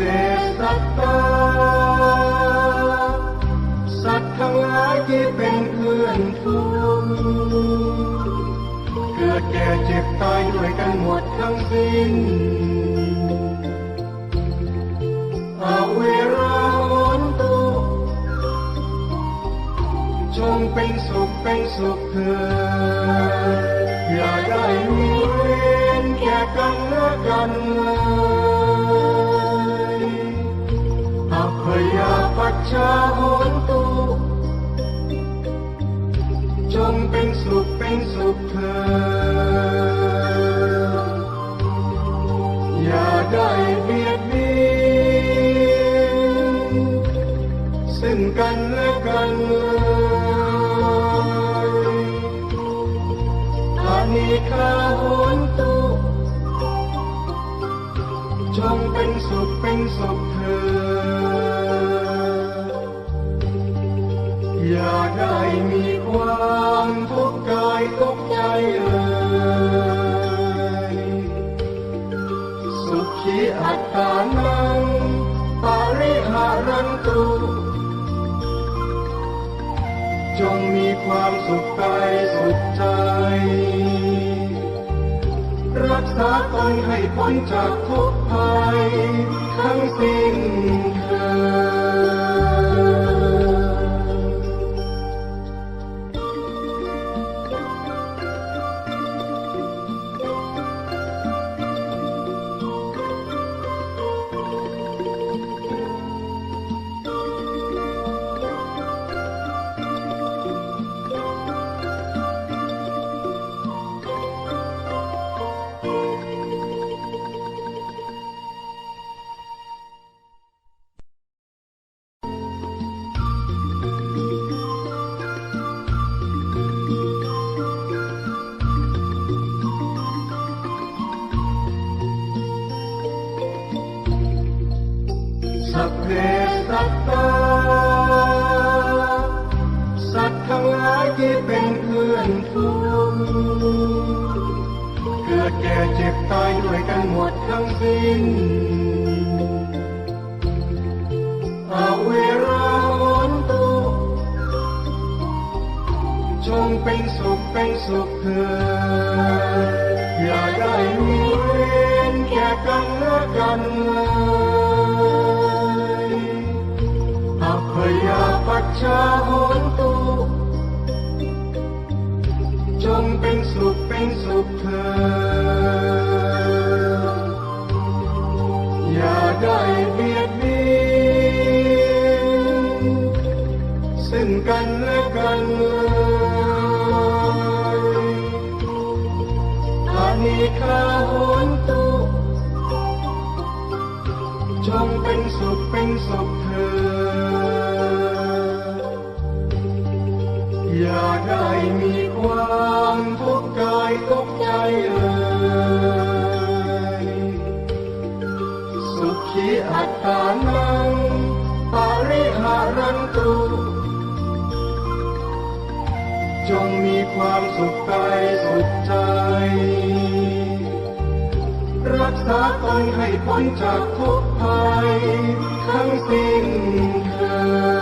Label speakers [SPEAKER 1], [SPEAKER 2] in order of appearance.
[SPEAKER 1] เดชตัตตาสัตว์ทั้งหลายที่เป็นเพื่อนสูงเกิดแก่เจ็บตายด้วยกันหมดทั้งสิ้นอาเวราโนตุจงเป็นสุขเป็นสุขเถิดอย่าได้มีเวรแก่กันและกัน ชาโหนตุจงเป็นสุขเป็นสุขเถิดอย่าได้เบียดเบียนซึ่งกันและกันเลยอานิคาโหนตุจงเป็นสุขเป็นสุขเถิด อัตตานังปาริหารันตุจงมีความสุขกายสุขใจ รักษาตนให้พ้นจากทุกภัยทั้งสิ้น แก่เจ็บตายด้วยกันหมดทั้งสิ้นอาเวราโอนตุจงเป็นสุขเป็นสุขเถิดอย่าได้มีเวรแก่กันและกันเลย กันและกันเลยอานิคาโหนตุจงเป็นสุขเป็นสุขเถิดอย่าได้มีความทุกข์กายทุกข์ใจเอ่ยสุขีอัตตานังปาริหารันตุ จงมีความสุขกายสุขใจ รักษาตนให้พ้นจากทุกภัยทั้งสิ้นเธอ